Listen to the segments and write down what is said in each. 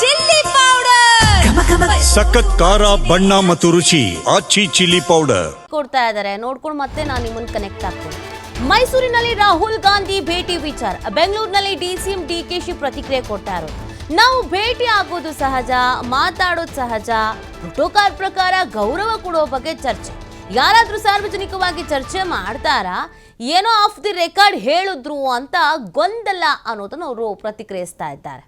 Chilli powder. ಸಖತ್ ಖಾರ ಬಣ್ಣ ಮತ್ತು ರುಚಿ ಆಚಿ ಚಿಲ್ಲಿ ಪೌಡರ್. ಕೊಡ್ತಾ ಇದ್ದಾರೆ ನೋಡ್ಕೊಂಡು ಮತ್ತೆ ನಾನು ನಿಮ್ಮನ್ನ ಕನೆಕ್ಟ್ ಆಗ್ತೀನಿ. ಮೈಸೂರಿನಲ್ಲಿ ರಾಹುಲ್ ಗಾಂಧಿ ಭೇಟಿ ವಿಚಾರ. ಬೆಂಗಳೂರಿನಲ್ಲಿ ಡಿಸಿಎಂ ಶಿ ಪ್ರತಿಕ್ರಿಯೆ ಕೊಡ್ತಾ ಇರೋದು. ನಾವು ಭೇಟಿ ಆಗೋದು ಸಹಜ ಮಾತಾಡೋದು ಸಹಜ. ಪ್ರೋಟೋಕಾಲ್ ಪ್ರಕಾರ ಗೌರವ ಕೊಡೋ ಬಗ್ಗೆ ಚರ್ಚೆ. ಯಾರಾದರೂ ಸಾರ್ವಜನಿಕವಾಗಿ ಚರ್ಚೆ ಮಾಡ್ತಾರಾ? ಏನೋ ಆಫ್ ದಿ ರೆಕಾರ್ಡ್ ಹೇಳಿದ್ರು ಅಂತ ಗೊಂದಲ ಅನ್ನೋದನ್ನು ಅವರು ಪ್ರತಿಕ್ರಿಯಿಸ್ತಾ ಇದ್ದಾರೆ.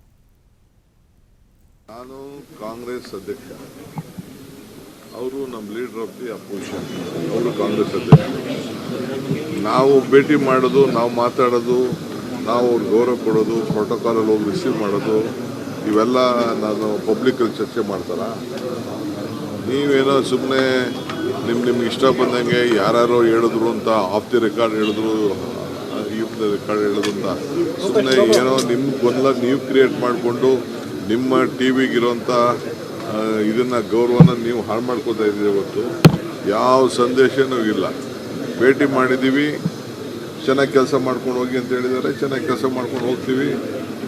ನಾನು ಕಾಂಗ್ರೆಸ್ ಅಧ್ಯಕ್ಷ. ಅವರು ನಮ್ಮ ಲೀಡರ್ ಆಫ್ ದಿ ಅಪೋಸಿಷನ್ ಅವರು ಕಾಂಗ್ರೆಸ್ ಅಧ್ಯಕ್ಷ. ನಾವು ಭೇಟಿ ಮಾಡೋದು, ನಾವು ಮಾತಾಡೋದು, ನಾವು ಅವ್ರಿಗೆ ಗೌರವ ಕೊಡೋದು ಪ್ರೋಟೋಕಾಲಲ್ಲಿ ಹೋಗಿ ರಿಸೀವ್ ಮಾಡೋದು, ಇವೆಲ್ಲ ನಾನು ಪಬ್ಲಿಕಲ್ಲಿ ಚರ್ಚೆ ಮಾಡ್ತಾರ? ನೀವೇನೋ ಸುಮ್ಮನೆ ನಿಮ್ಮ ನಿಮ್ಗೆ ಇಷ್ಟ ಬಂದಂಗೆ ಯಾರ್ಯಾರೋ ಹೇಳಿದ್ರು ಅಂತ ಆಫ್ ದಿ ರೆಕಾರ್ಡ್ ಹೇಳಿದ್ರು ದ ರೆಕಾರ್ಡ್ ಹೇಳಿದ್ರು ಅಂತ. ಸುಮ್ಮನೆ ಏನೋ ನಿಮ್ಮ ಗೊಂದಲ ನೀವು ಕ್ರಿಯೇಟ್ ಮಾಡಿಕೊಂಡು ನಿಮ್ಮ ಟಿ ವಿಗಿರೋಂಥ ಇದನ್ನು ಗೌರವನ ನೀವು ಹಾಳು ಮಾಡ್ಕೋತಾ ಇದ್ದೀರಿ ಇವತ್ತು ಯಾವ ಸಂದೇಶನೂ ಇಲ್ಲ. ಭೇಟಿ ಮಾಡಿದ್ದೀವಿ. ಚೆನ್ನಾಗಿ ಕೆಲಸ ಮಾಡ್ಕೊಂಡು ಹೋಗಿ ಅಂತ ಹೇಳಿದ್ದಾರೆ. ಚೆನ್ನಾಗಿ ಕೆಲಸ ಮಾಡ್ಕೊಂಡು ಹೋಗ್ತೀವಿ.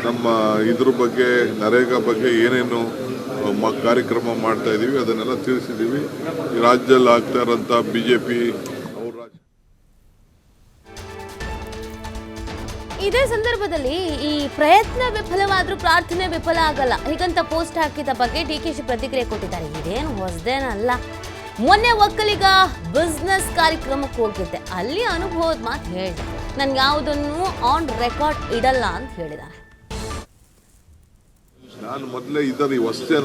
ನಮ್ಮ ಇದ್ರ ಬಗ್ಗೆ, ನರೇಗಾ ಬಗ್ಗೆ ಏನೇನು ಮ, ಕಾರ್ಯಕ್ರಮ ಮಾಡ್ತಾ ಇದ್ದೀವಿ ಅದನ್ನೆಲ್ಲ ತಿಳಿಸಿದ್ದೀವಿ. ರಾಜ್ಯದಲ್ಲಿ ಆಗ್ತಾ ಇರೋಂಥ ಬಿ ಜೆ ಪಿ ಇದೇ ಸಂದರ್ಭದಲ್ಲಿ ಈ ಪ್ರಯತ್ನ ವಿಫಲವಾದ್ರೂ ಪ್ರಾರ್ಥನೆ ವಿಫಲ ಆಗಲ್ಲ. ಹೀಗಂತ ಪೋಸ್ಟ್ ಹಾಕಿದ ಬಗ್ಗೆ ಡಿ ಕೆ ಶಿ ಪ್ರತಿಕ್ರಿಯೆ ಕೊಟ್ಟಿದ್ದಾರೆ. ಇದೇನು ಹೊಸದೇನಲ್ಲ. ಮೊನ್ನೆ ಒಕ್ಕಲಿಗ ಬಿಸ್ನೆಸ್ ಕಾರ್ಯಕ್ರಮಕ್ಕೆ ಹೋಗಿದ್ದೆ. ಅಲ್ಲಿ ಅನುಭವದ ಮಾತು ಹೇಳಿದೆ ನಾನು ಯಾವುದನ್ನು ಆನ್ ರೆಕಾರ್ಡ್ ಇಡಲ್ಲ ಅಂತ ಹೇಳಿದ್ದಾರೆ. ನಾನು ಮೊದಲೇ ಇದರ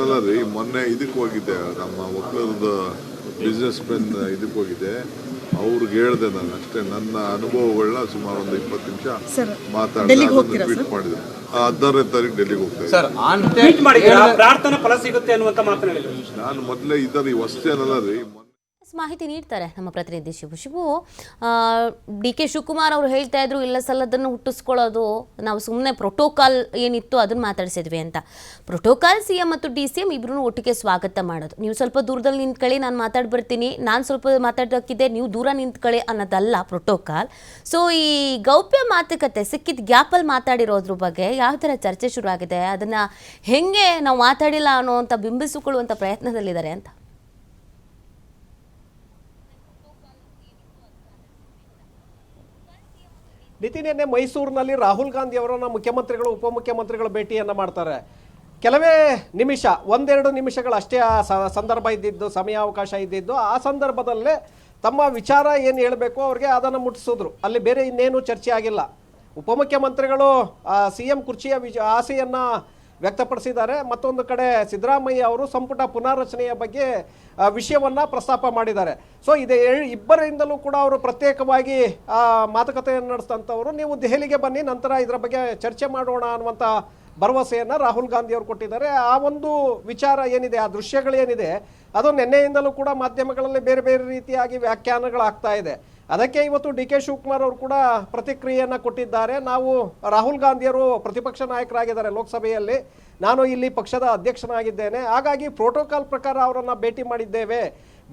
ಅಲ್ಲ ರೀ. ಮೊನ್ನೆ ಇದಕ್ಕೆ ಹೋಗಿದ್ದೆ. ನಮ್ಮ ಒಕ್ಕಲದ ಬಿಸ್ನೆಸ್ ಮೆನ್ ಇದಕ್ಕೆ ಹೋಗಿದ್ದೆ. ಅವ್ರಿಗೆ ಹೇಳ್ದೆ ನಾನು ಅಷ್ಟೇ ನನ್ನ ಅನುಭವಗಳನ್ನ ಸುಮಾರು ಒಂದು ಇಪ್ಪತ್ತು ನಿಮಿಷ ಮಾತಾಡಿ ಟ್ವೀಟ್ ಮಾಡಿದೆ ಹದಿನಾರನೇ ತಾರೀಕು ಡೆಲ್ಲಿಗೆ ಹೋಗ್ತೇವೆ ಇದ್ದೆ. ಸರ್ ಆನ್ ಟ್ವೀಟ್ ಮಾಡಿದ್ದೀರಾ? ಪ್ರಾರ್ಥನಾ ಫಲ ಸಿಗುತ್ತೆ ಅನ್ನುವಂತ ಮಾತನ್ನ ಹೇಳಿದ್ರು. ನಾನು ಮೊದಲೇ ಇದರ ಹೊಸ್ತೇನಲ್ಲ ರೀ ಮೊನ್ನೆ ಮಾಹಿತಿ ನೀಡ್ತಾರೆ ನಮ್ಮ ಪ್ರತಿನಿಧಿ ಶಿವು. ಶಿವು ಡಿ ಕೆ ಶಿವಕುಮಾರ್ ಅವರು ಹೇಳ್ತಾ ಇದ್ರು, ಇಲ್ಲ ಸಲ್ಲದನ್ನು ಹುಟ್ಟಿಸ್ಕೊಳ್ಳೋದು, ನಾವು ಸುಮ್ಮನೆ ಪ್ರೋಟೋಕಾಲ್ ಏನಿತ್ತು ಅದನ್ನು ಮಾತಾಡಿಸಿದ್ವಿ ಅಂತ. ಪ್ರೋಟೋಕಾಲ್ ಸಿ ಎಂ ಮತ್ತು ಡಿ ಸಿ ಎಂ ಇಬ್ರು ಒಟ್ಟಿಗೆ ಸ್ವಾಗತ ಮಾಡೋದು. ನೀವು ಸ್ವಲ್ಪ ದೂರದಲ್ಲಿ ನಿಂತ್ಕೊಳ್ಳಿ, ನಾನು ಮಾತಾಡಿ ಬರ್ತೀನಿ ನಾನು ಸ್ವಲ್ಪ ಮಾತಾಡೋಕ್ಕಿದೆ ನೀವು ದೂರ ನಿಂತ್ಕೊಳ್ಳಿ ಅನ್ನೋದಲ್ಲ ಪ್ರೋಟೋಕಾಲ್ ಸೊ ಈ ಗೌಪ್ಯ ಮಾತುಕತೆ, ಸಿಕ್ಕಿದ ಗ್ಯಾಪಲ್ಲಿ ಮಾತಾಡಿರೋದ್ರ ಬಗ್ಗೆ ಯಾವ ಥರ ಚರ್ಚೆ ಶುರು ಆಗಿದೆ ಅದನ್ನು ಹೆಂಗೆ ನಾವು ಮಾತಾಡಿಲ್ಲ ಅನ್ನೋವಂಥ ಬಿಂಬಿಸಿಕೊಳ್ಳುವಂಥ ಪ್ರಯತ್ನದಲ್ಲಿದ್ದಾರೆ ಅಂತ. ನಿತಿನ್ ಮೈಸೂರಿನಲ್ಲಿ ರಾಹುಲ್ ಗಾಂಧಿ ಅವರನ್ನ ಮುಖ್ಯಮಂತ್ರಿಗಳು, ಉಪಮುಖ್ಯಮಂತ್ರಿಗಳು ಭೇಟಿಯನ್ನು ಮಾಡ್ತಾರೆ. ಕೆಲವೇ ನಿಮಿಷ, ಒಂದೆರಡು ನಿಮಿಷಗಳಷ್ಟೇ ಆ ಸಂದರ್ಭ ಇದ್ದಿದ್ದು, ಸಮಯಾವಕಾಶ ಇದ್ದಿದ್ದು. ಆ ಸಂದರ್ಭದಲ್ಲೇ ತಮ್ಮ ವಿಚಾರ ಏನು ಹೇಳಬೇಕು ಅವ್ರಿಗೆ ಅದನ್ನು ಮುಟ್ಟಿಸಿದ್ರು. ಅಲ್ಲಿ ಬೇರೆ ಇನ್ನೇನು ಚರ್ಚೆ ಆಗಿಲ್ಲ. ಉಪಮುಖ್ಯಮಂತ್ರಿಗಳು ಸಿ ಎಂ ಕುರ್ಚಿಯ ವಿಜ, ಆಸೆಯನ್ನು ವ್ಯಕ್ತಪಡಿಸಿದ್ದಾರೆ. ಮತ್ತೊಂದು ಕಡೆ ಸಿದ್ದರಾಮಯ್ಯ ಅವರು ಸಂಪುಟ ಪುನಾರಚನೆಯ ಬಗ್ಗೆ ವಿಷಯವನ್ನು ಪ್ರಸ್ತಾಪ ಮಾಡಿದ್ದಾರೆ. ಸೊ ಇದೆ ಇಬ್ಬರಿಂದಲೂ ಕೂಡ ಅವರು ಪ್ರತ್ಯೇಕವಾಗಿ ಮಾತುಕತೆಯನ್ನು ನಡೆಸಿದಂಥವರು. ನೀವು ದೆಹಲಿಗೆ ಬನ್ನಿ, ನಂತರ ಇದರ ಬಗ್ಗೆ ಚರ್ಚೆ ಮಾಡೋಣ ಅನ್ನುವಂಥ ಭರವಸೆಯನ್ನು ರಾಹುಲ್ ಗಾಂಧಿ ಅವರು ಕೊಟ್ಟಿದ್ದಾರೆ. ಆ ಒಂದು ವಿಚಾರ ಏನಿದೆ, ಆ ದೃಶ್ಯಗಳೇನಿದೆ, ಅದು ನಿನ್ನೆಯಿಂದಲೂ ಕೂಡ ಮಾಧ್ಯಮಗಳಲ್ಲಿ ಬೇರೆ ಬೇರೆ ರೀತಿಯಾಗಿ ವ್ಯಾಖ್ಯಾನಗಳಾಗ್ತಾ ಇದೆ. ಅದಕ್ಕೆ ಇವತ್ತು ಡಿ ಕೆ ಶಿವಕುಮಾರ್ ಅವರು ಕೂಡ ಪ್ರತಿಕ್ರಿಯೆಯನ್ನು ಕೊಟ್ಟಿದ್ದಾರೆ. ನಾವು ರಾಹುಲ್ ಗಾಂಧಿಯವರು ಪ್ರತಿಪಕ್ಷ ನಾಯಕರಾಗಿದ್ದಾರೆ ಲೋಕಸಭೆಯಲ್ಲಿ. ನಾನು ಇಲ್ಲಿ ಪಕ್ಷದ ಅಧ್ಯಕ್ಷನಾಗಿದ್ದೇನೆ. ಹಾಗಾಗಿ ಪ್ರೋಟೋಕಾಲ್ ಪ್ರಕಾರ ಅವರನ್ನು ಭೇಟಿ ಮಾಡಿದ್ದೇವೆ.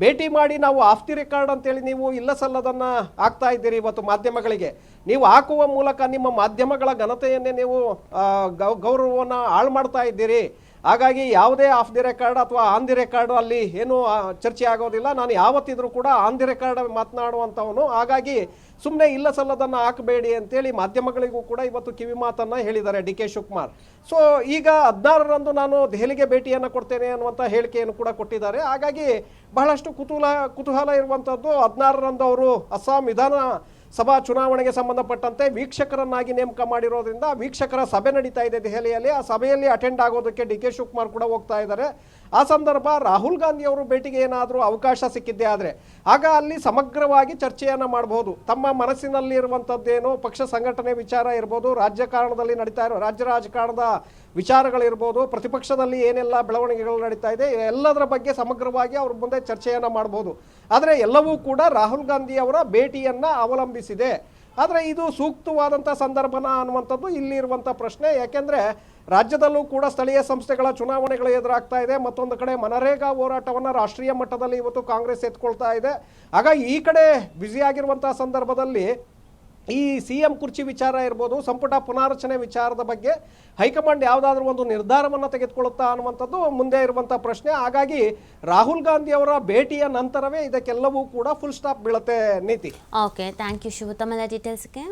ಭೇಟಿ ಮಾಡಿ ನಾವು ಆಫ್ ದಿ ರೆಕಾರ್ಡ್ ಅಂತೇಳಿ ನೀವು ಇಲ್ಲ ಸಲ್ಲದನ್ನ ಹಾಕ್ತಾ ಇದ್ದೀರಿ ಇವತ್ತು ಮಾಧ್ಯಮಗಳಿಗೆ. ನೀವು ಹಾಕುವ ಮೂಲಕ ನಿಮ್ಮ ಮಾಧ್ಯಮಗಳ ಘನತೆಯನ್ನೇ ನೀವು ಗೌರವವನ್ನು ಹಾಳು ಮಾಡ್ತಾ ಇದ್ದೀರಿ. ಹಾಗಾಗಿ ಯಾವುದೇ ಆಫ್ ದಿ ರೆಕಾರ್ಡ್ ಅಥವಾ ಆನ್ ದಿ ರೆಕಾರ್ಡ್ ಅಲ್ಲಿ ಏನು ಚರ್ಚೆ ಆಗೋದಿಲ್ಲ. ನಾನು ಯಾವತ್ತಿದ್ರೂ ಕೂಡ ಆನ್ ದಿ ರೆಕಾರ್ಡ್ ಮಾತನಾಡುವಂಥವನು. ಹಾಗಾಗಿ ಸುಮ್ಮನೆ ಇಲ್ಲ ಸಲ್ಲದನ್ನು ಹಾಕಬೇಡಿ ಅಂತೇಳಿ ಮಾಧ್ಯಮಗಳಿಗೂ ಕೂಡ ಇವತ್ತು ಕಿವಿ ಮಾತನ್ನು ಹೇಳಿದ್ದಾರೆ ಡಿ ಕೆ ಶಿವಕುಮಾರ್. ಸೊ ಈಗ ಹದಿನಾರರಂದು ನಾನು ದೆಹಲಿಗೆ ಭೇಟಿಯನ್ನು ಕೊಡ್ತೇನೆ ಅನ್ನುವಂಥ ಹೇಳಿಕೆಯನ್ನು ಕೂಡ ಕೊಟ್ಟಿದ್ದಾರೆ. ಹಾಗಾಗಿ ಬಹಳಷ್ಟು ಕುತೂಹಲ ಕುತೂಹಲ ಇರುವಂಥದ್ದು ಹದಿನಾರರಂದು ಅವರು ಅಸ್ಸಾಂ ವಿಧಾನ ಸಭಾ ಚುನಾವಣೆಗೆ ಸಂಬಂಧಪಟ್ಟಂತೆ ವೀಕ್ಷಕರನ್ನಾಗಿ ನೇಮಕ ಮಾಡಿರೋದ್ರಿಂದ ವೀಕ್ಷಕರ ಸಭೆ ನಡೀತಾ ಇದೆ ದೆಹಲಿಯಲ್ಲಿ. ಆ ಸಭೆಯಲ್ಲಿ ಅಟೆಂಡ್ ಆಗೋದಕ್ಕೆ ಡಿ ಕೆ ಶಿವಕುಮಾರ್ ಕೂಡ ಹೋಗ್ತಾ ಇದ್ದಾರೆ. ಆ ಸಂದರ್ಭ ರಾಹುಲ್ ಗಾಂಧಿ ಅವರು ಭೇಟಿಗೆ ಏನಾದರೂ ಅವಕಾಶ ಸಿಕ್ಕಿದ್ದೇ ಆದರೆ ಆಗ ಅಲ್ಲಿ ಸಮಗ್ರವಾಗಿ ಚರ್ಚೆಯನ್ನು ಮಾಡಬಹುದು ತಮ್ಮ ಮನಸ್ಸಿನಲ್ಲಿ ಇರುವಂಥದ್ದೇನು ಪಕ್ಷ ಸಂಘಟನೆ ವಿಚಾರ ಇರ್ಬೋದು ರಾಜಕಾರಣದಲ್ಲಿ ನಡೀತಾ ಇರೋ ರಾಜ್ಯ ರಾಜಕಾರಣದ ವಿಚಾರಗಳಿರ್ಬೋದು, ಪ್ರತಿಪಕ್ಷದಲ್ಲಿ ಏನೆಲ್ಲ ಬೆಳವಣಿಗೆಗಳು ನಡೀತಾ ಇದೆ, ಎಲ್ಲದರ ಬಗ್ಗೆ ಸಮಗ್ರವಾಗಿ ಅವ್ರ ಮುಂದೆ ಚರ್ಚೆಯನ್ನು ಮಾಡಬಹುದು ಆದರೆ ಎಲ್ಲವೂ ಕೂಡ ರಾಹುಲ್ ಗಾಂಧಿ ಅವರ ಭೇಟಿಯನ್ನು ಅವಲಂಬಿಸಿದೆ. ಆದರೆ ಇದು ಸೂಕ್ತವಾದಂಥ ಸಂದರ್ಭನ ಅನ್ನುವಂಥದ್ದು ಇಲ್ಲಿರುವಂಥ ಪ್ರಶ್ನೆ. ಯಾಕೆಂದರೆ ರಾಜ್ಯದಲ್ಲೂ ಕೂಡ ಸ್ಥಳೀಯ ಸಂಸ್ಥೆಗಳ ಚುನಾವಣೆಗಳು ಎದುರಾಗ್ತಾ ಇದೆ. ಮತ್ತೊಂದು ಕಡೆ ಮನರೇಗಾ ಹೋರಾಟವನ್ನು ರಾಷ್ಟ್ರೀಯ ಮಟ್ಟದಲ್ಲಿ ಇವತ್ತು ಕಾಂಗ್ರೆಸ್ ಎತ್ಕೊಳ್ತಾ ಇದೆ. ಹಾಗಾಗಿ ಈ ಕಡೆ ಬ್ಯುಸಿಯಾಗಿರುವಂಥ ಸಂದರ್ಭದಲ್ಲಿ ಈ ಸಿ ಎಂ ಕುರ್ಚಿ ವಿಚಾರ ಇರ್ಬೋದು, ಸಂಪುಟ ಪುನಾರಚನೆ ವಿಚಾರದ ಬಗ್ಗೆ ಹೈಕಮಾಂಡ್ ಯಾವುದಾದ್ರೂ ಒಂದು ನಿರ್ಧಾರವನ್ನು ತೆಗೆದುಕೊಳ್ಳುತ್ತಾ ಅನ್ನುವಂಥದ್ದು ಮುಂದೆ ಇರುವಂಥ ಪ್ರಶ್ನೆ. ಹಾಗಾಗಿ ರಾಹುಲ್ ಗಾಂಧಿ ಅವರ ಭೇಟಿಯ ನಂತರವೇ ಇದಕ್ಕೆಲ್ಲವೂ ಕೂಡ ಫುಲ್ ಸ್ಟಾಪ್ ಬೀಳುತ್ತೆ ನೀತಿ. ಓಕೆ ಥ್ಯಾಂಕ್ ಯು ಶಿವ ತಮ್ಮೆಲ್ಲ ಡೀಟೇಲ್ಸ್ಗೆ